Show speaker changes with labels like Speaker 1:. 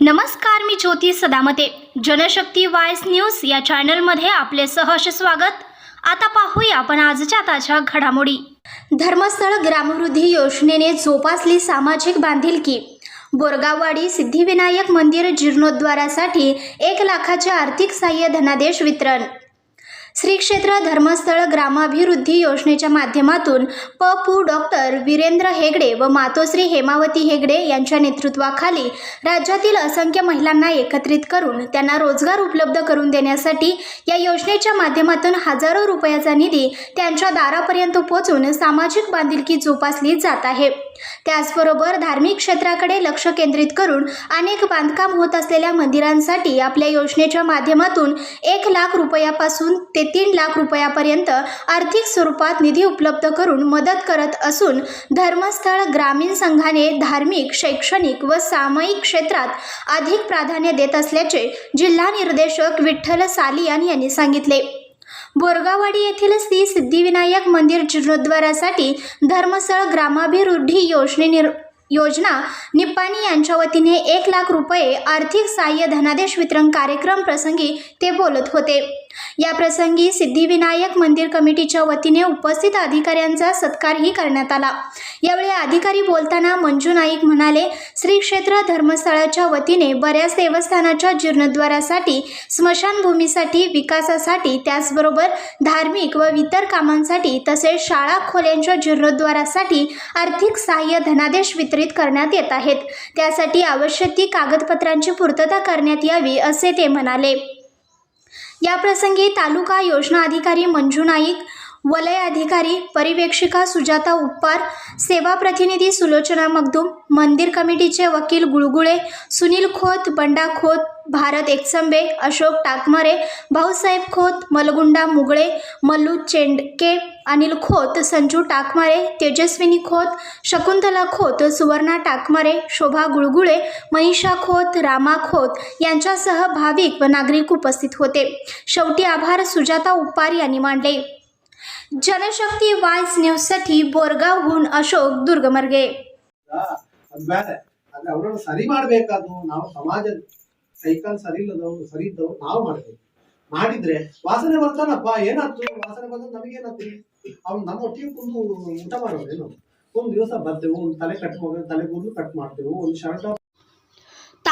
Speaker 1: नमस्कार मी ज्योती सदामते. जनशक्ती वायस न्यूज या चॅनलमध्ये आपले सहर्ष स्वागत. आता पाहूया आपण आजच्या ताज्या घडामोडी. धर्मस्थळ ग्रामवृद्धी योजनेने जोपासली सामाजिक बांधिलकी. बोरगाववाडी सिद्धिविनायक मंदिर जीर्णोद्धारासाठी एक लाखाचे आर्थिक सहाय्य धनादेश वितरण. श्री क्षेत्र धर्मस्थळ ग्रामाभिवृद्धी योजनेच्या माध्यमातून प पू डॉक्टर वीरेंद्र हेगडे व मातोश्री हेमावती हेगडे यांच्या नेतृत्वाखाली राज्यातील असंख्य महिलांना एकत्रित करून त्यांना रोजगार उपलब्ध करून देण्यासाठी या योजनेच्या माध्यमातून हजारो रुपयाचा निधी त्यांच्या दारापर्यंत पोहोचून सामाजिक बांधिलकी जोपासली जात आहे. त्याचबरोबर धार्मिक क्षेत्राकडे लक्ष केंद्रित करून अनेक बांधकाम होत असलेल्या मंदिरांसाठी आपल्या योजनेच्या माध्यमातून एक लाख रुपयापासून ते तीन लाख रुपयापर्यंत आर्थिक स्वरूपात निधी उपलब्ध करून मदत करत असून धर्मस्थळ ग्रामीण संघाने धार्मिक शैक्षणिक व सामायिक क्षेत्रात अधिक प्राधान्य देत असल्याचे जिल्हा निर्देशक विठ्ठल सालियान यांनी सांगितले. बोरगावाडी येथील श्री सिद्धिविनायक मंदिर जीर्णोद्धारासाठी धर्मस्थळ ग्रामाभिवृद्धी योजने निर् योजना निप्पाणी यांच्या वतीने एक लाख रुपये आर्थिक सहाय्य धनादेश वितरण कार्यक्रम प्रसंगी ते बोलत होते. या प्रसंगी सिद्धिविनायक मंदिर कमिटीच्या वतीने उपस्थित अधिकाऱ्यांचा सत्कारही करण्यात आला. यावेळी अधिकारी बोलताना मंजू नाईक म्हणाले श्री क्षेत्र धर्मस्थळाच्या वतीने बऱ्याच देवस्थानाच्या जीर्णोद्धारासाठी स्मशानभूमीसाठी विकासासाठी त्याचबरोबर धार्मिक व इतर कामांसाठी तसेच शाळा खोल्यांच्या जीर्णोद्धारासाठी आर्थिक सहाय्य धनादेश वितरित करण्यात येत आहेत. त्यासाठी आवश्यक ती कागदपत्रांची पूर्तता करण्यात यावी असे ते म्हणाले. याप्रसंगी तालुका योजना अधिकारी मंजू नाईक वलय अधिकारी परिवेक्षिका सुजाता उप्पार सेवा प्रतिनिधी सुलोचना मगदूम मंदिर कमिटीचे वकील गुळगुळे सुनील खोत बंडा खोत भारत एकसंबे अशोक टाकमरे भाऊसाहेब खोत मलगुंडा मुगळे मल्लू चेंडके अनिल खोत संजू टाकमारे तेजस्विनी खोत शकुंतला खोत सुवर्णा टाकमारे शोभा गुळगुळे मनीषा खोत रामा खोत यांच्यासह भाविक व नागरिक उपस्थित होते. शेवटी आभार सुजाता उप्पार यांनी मांडले जनशक्ती वाईस न्यूजसाठी बोरगावहून अशोक दुर्गमर्गे
Speaker 2: ಅದು ಬೇರೆ ಆದ್ರೆ ಅವ್ರನ್ನ ಸರಿ ಮಾಡ್ಬೇಕಾದ್ರು ನಾವು ಸಮಾಜ ಕೈಕಾಲು ಸರಿ ಇಲ್ಲದವ್ರು ಸರಿ ಇದ್ದವ್ರು ನಾವು ಮಾಡ್ಬೇಕು ಮಾಡಿದ್ರೆ ವಾಸನೆ ಬರ್ತಾನಪ್ಪ ಏನಾಯ್ತು ವಾಸನೆ ಬಂದ್ರೆ ನಮಗೇನಾಯ್ತು ಅವ್ನು ನಮ್ಮ ಒಟ್ಟಿಗೆ ಕುಂದು ಊಟ ಮಾಡೋದೇನು ಒಂದ್ ದಿವಸ ಬರ್ತೇವೆ ಒಂದ್ ತಲೆ ಕಟ್ ಮಾಡಿ ತಲೆ ಕೂದಲು ಕಟ್ ಮಾಡ್ತೇವೆ ಒಂದ್ ಶರ್ಟ್